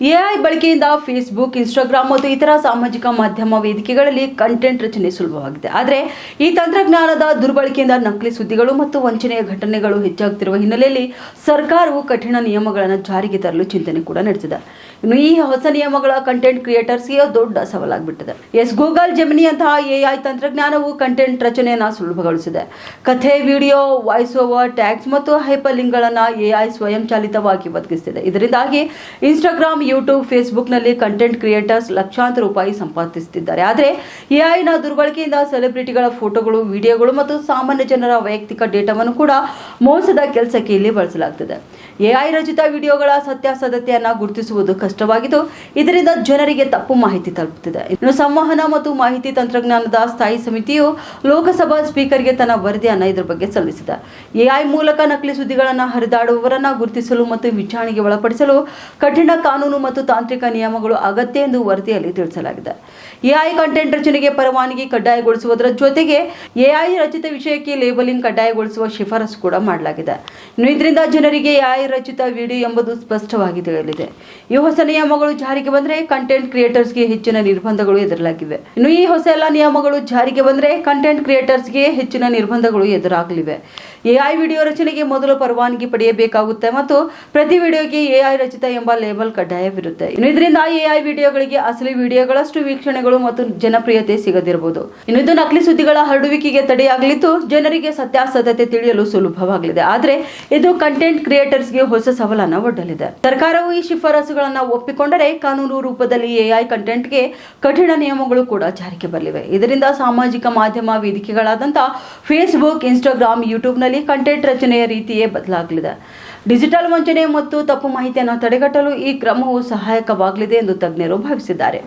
AI ಬಳಕೆಯಿಂದ Facebook, Instagram ಮತ್ತು ಇತರ ಸಾಮಾಜಿಕ ಮಾಧ್ಯಮ ವೇದಿಕೆಗಳಲ್ಲಿ ಕಂಟೆಂಟ್ ರಚನೆ ಸುಲಭವಾಗಿದೆ. ಆದರೆ ಈ ತಂತ್ರಜ್ಞಾನದ ದುರ್ಬಳಕೆಯಿಂದ ನಕಲಿ ಸುದ್ದಿಗಳು ಮತ್ತು ವಂಚನೆಯ ಘಟನೆಗಳು ಹೆಚ್ಚಾಗುತ್ತಿರುವ ಹಿನ್ನೆಲೆಯಲ್ಲಿ ಸರ್ಕಾರವು ಕಠಿಣ ನಿಯಮಗಳನ್ನು ಜಾರಿಗೆ ತರಲು ಚಿಂತನೆ ಕೂಡ ನಡೆಸಿದೆ. ಇನ್ನು ಈ ಹೊಸ ನಿಯಮಗಳ ಕಂಟೆಂಟ್ ಕ್ರಿಯೇಟರ್ಸ್ಗೆ ದೊಡ್ಡ ಸವಾಲಾಗಿಬಿಟ್ಟಿದೆ. ಎಸ್ ಗೂಗಲ್, ಜೆಮಿನಿ ಅಂತಹ ಎಐ ತಂತ್ರಜ್ಞಾನವು ಕಂಟೆಂಟ್ ರಚನೆಯನ್ನು ಸುಲಭಗೊಳಿಸಿದೆ. ಕಥೆ, ವಿಡಿಯೋ ವಾಯ್ಸ್ ಓವರ್ ಟ್ಯಾಗ್ಸ್ ಮತ್ತು ಹೈಪರ್ ಲಿಂಕ್ಗಳನ್ನು ಎಐ ಸ್ವಯಂಚಾಲಿತವಾಗಿ ಒದಗಿಸಿದೆ ಇದರಿಂದಾಗಿ ಇನ್ಸ್ಟಾಗ್ರಾಮ್ ಯೂಟ್ಯೂಬ್ ಫೇಸ್ಬುಕ್ನಲ್ಲಿ ಕಂಟೆಂಟ್ ಕ್ರಿಯೇಟರ್ಸ್ ಲಕ್ಷಾಂತರ ರೂಪಾಯಿ ಸಂಪಾದಿಸುತ್ತಿದ್ದಾರೆ ಆದರೆ ಎಐನ ದುರ್ಬಳಕೆಯಿಂದ ಸೆಲೆಬ್ರಿಟಿಗಳ ಫೋಟೋಗಳು, ವಿಡಿಯೋಗಳು ಮತ್ತು ಸಾಮಾನ್ಯ ಜನರ ವೈಯಕ್ತಿಕ ಡೇಟಾವನ್ನು ಕೂಡ ಮೋಸದ ಕೆಲಸಕ್ಕೆ ಇಲ್ಲಿ ಬಳಸಲಾಗುತ್ತದೆ ಎಐ ರಚಿತ ವಿಡಿಯೋಗಳ ಸತ್ಯಾಸತ್ಯತೆಯನ್ನು ಗುರುತಿಸುವುದು ಕಷ್ಟವಾಗಿದ್ದು, ಇದರಿಂದ ಜನರಿಗೆ ತಪ್ಪು ಮಾಹಿತಿ ತಲುಪುತ್ತಿದೆ. ಇನ್ನು ಸಂವಹನ ಮತ್ತು ಮಾಹಿತಿ ತಂತ್ರಜ್ಞಾನದ ಸ್ಥಾಯಿ ಸಮಿತಿಯು ಲೋಕಸಭಾ ಸ್ಪೀಕರ್ಗೆ ತನ್ನ ವರದಿಯನ್ನು ಇದರ ಬಗ್ಗೆ ಸಲ್ಲಿಸಿದೆ. ಎಐ ಮೂಲಕ ನಕಲಿ ಸುದ್ದಿಗಳನ್ನು ಹರಿದಾಡುವವರನ್ನು ಗುರುತಿಸಲು ಮತ್ತು ವಿಚಾರಣೆಗೆ ಒಳಪಡಿಸಲು ಕಠಿಣ ಕಾನೂನು ಮತ್ತು ತಾಂತ್ರಿಕ ನಿಯಮಗಳು ಅಗತ್ಯ ಎಂದು ವರದಿಯಲ್ಲಿ ತಿಳಿಸಲಾಗಿದೆ. ಎಐ ಕಂಟೆಂಟ್ ರಚನೆಗೆ ಪರವಾನಗಿ ಕಡ್ಡಾಯಗೊಳಿಸುವುದರ ಜೊತೆಗೆ ಎಐ ರಚಿತ ವಿಷಯಕ್ಕೆ ಲೇಬಲಿಂಗ್ ಕಡ್ಡಾಯಗೊಳಿಸುವ ಶಿಫಾರಸು ಕೂಡ ಮಾಡಲಾಗಿದೆ. ಇದರಿಂದ ಜನರಿಗೆ ಎಐ ರಚಿತ ವಿಡಿಯೋ ಎಂಬುದು ಸ್ಪಷ್ಟವಾಗಿ ತಿಳಿಯಲಿದೆ. ಈ ಹೊಸ ನಿಯಮಗಳು ಜಾರಿಗೆ ಬಂದರೆ ಕಂಟೆಂಟ್ ಕ್ರಿಯೇಟರ್ಸ್ಗೆ ಹೆಚ್ಚಿನ ನಿರ್ಬಂಧಗಳು ಎದುರಾಗಿವೆ. ಇನ್ನು ಈ ಹೊಸ ಎಲ್ಲ ನಿಯಮಗಳು ಜಾರಿಗೆ ಬಂದರೆ ಕಂಟೆಂಟ್ ಕ್ರಿಯೇಟರ್ಸ್ಗೆ ಹೆಚ್ಚಿನ ನಿರ್ಬಂಧಗಳು ಎದುರಾಗಲಿವೆ. ಎಐ ವಿಡಿಯೋ ರಚನೆಗೆ ಮೊದಲು ಪರವಾನಗಿ ಪಡೆಯಬೇಕಾಗುತ್ತೆ ಮತ್ತು ಪ್ರತಿ ವಿಡಿಯೋಗೆ ಎಐ ರಚಿತ ಎಂಬ ಲೇಬಲ್ ಕಡ್ಡಾಯವಿರುತ್ತೆ ಇನ್ನು ಇದರಿಂದ ಎಐ ವಿಡಿಯೋಗಳಿಗೆ ಅಸಲಿ ವಿಡಿಯೋಗಳಷ್ಟು ವೀಕ್ಷಣೆಗಳು ಮತ್ತು ಜನಪ್ರಿಯತೆ ಸಿಗದಿರಬಹುದು. ಇನ್ನು ಇದು ನಕಲಿ ಸುದ್ದಿಗಳ ಹರಡುವಿಕೆಗೆ ತಡೆಯಾಗಲಿದ್ದು, ಜನರಿಗೆ ಸತ್ಯಾಸತ್ಯತೆ ತಿಳಿಯಲು ಸುಲಭವಾಗಲಿದೆ. ಆದರೆ ಇದು ಕಂಟೆಂಟ್ ಕ್ರಿಯೇಟರ್ಸ್ಗೆ ಹೊಸ ಸವಾಲನ್ನು ಒಡ್ಡಲಿದೆ. ಸರ್ಕಾರವು ಈ ಶಿಫಾರಸುಗಳನ್ನು ಒಪ್ಪಿಕೊಂಡರೆ ಕಾನೂನು ರೂಪದಲ್ಲಿ ಎಐ ಕಂಟೆಂಟ್ಗೆ ಕಠಿಣ ನಿಯಮಗಳು ಕೂಡ ಜಾರಿಗೆ ಬರಲಿವೆ. ಇದರಿಂದ ಸಾಮಾಜಿಕ ಮಾಧ್ಯಮ ವೇದಿಕೆಗಳಾದಂಥ ಫೇಸ್ಬುಕ್ ಇನ್ಸ್ಟಾಗ್ರಾಮ್ ಯೂಟ್ಯೂಬ್ನಲ್ಲಿ ಕಂಟೆಂಟ್ ರಚನೆಯ ರೀತಿಯೇ ಬದಲಾಗಲಿದೆ. ಡಿಜಿಟಲ್ ವಂಚನೆ ಮತ್ತು ತಪ್ಪು ಮಾಹಿತಿಯನ್ನು ತಡೆಗಟ್ಟಲು ಈ ಕ್ರಮವು ಸಹಾಯಕವಾಗಲಿದೆ ಎಂದು ತಜ್ಞರು ಭಾವಿಸಿದ್ದಾರೆ.